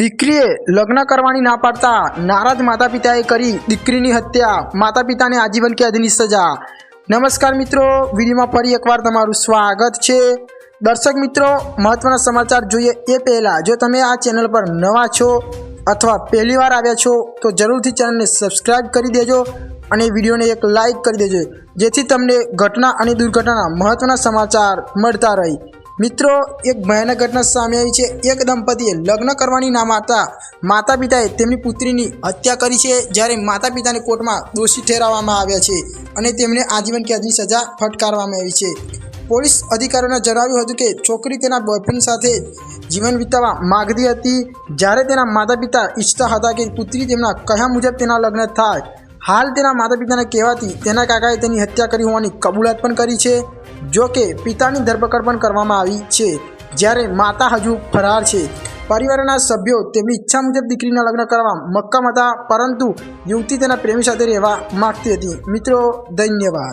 દીકરીએ લગ્ન કરવાની ના પાડતા નારાજ માતા પિતાએ કરી દીકરીની હત્યા. માતા પિતાને આજીવન કેદની સજા. નમસ્કાર મિત્રો, વિડીયોમાં ફરી એકવાર તમારું સ્વાગત છે. દર્શક મિત્રો, મહત્વના સમાચાર જોઈએ એ પહેલાં, જો તમે આ ચેનલ પર નવા છો અથવા પહેલીવાર આવ્યા છો, તો જરૂરથી ચેનલને સબસ્ક્રાઈબ કરી દેજો અને વિડીયોને એક લાઈક કરી દેજો, જેથી તમને ઘટના અને દુર્ઘટનાના મહત્વના સમાચાર મળતા રહે. મિત્રો, એક ભયાનક ઘટના સામે આવી છે. એક દંપતીએ લગ્ન કરવાની ના માતા માતા પિતાએ તેમની પુત્રીની હત્યા કરી છે, જ્યારે માતા પિતાને કોર્ટમાં દોષી ઠેરવવામાં આવ્યા છે અને તેમને આજીવન કેદની સજા ફટકારવામાં આવી છે. પોલીસ અધિકારીઓને જણાવ્યું હતું કે, છોકરી તેના બોયફ્રેન્ડ સાથે જીવન વિતાવવા માગતી હતી. જ્યારે તેના માતા પિતા ઈચ્છતા હતા કે પુત્રી તેમના કહ્યા મુજબ તેના લગ્ન થાય. હાલ તેના માતા પિતાને કહેવાથી તેના કાકાએ તેની હત્યા કરી હોવાની કબૂલાત પણ કરી છે, જો કે પિતાની ધરપકડ પણ કરવામાં આવી છે, જ્યારે માતા હજુ ફરાર છે. પરિવારના સભ્યો તેમની ઈચ્છા મુજબ દીકરીના લગ્ન કરવા મક્કમ હતા, પરંતુ યુવતી તેના પ્રેમી સાથે રહેવા માગતી હતી. મિત્રો, ધન્યવાદ.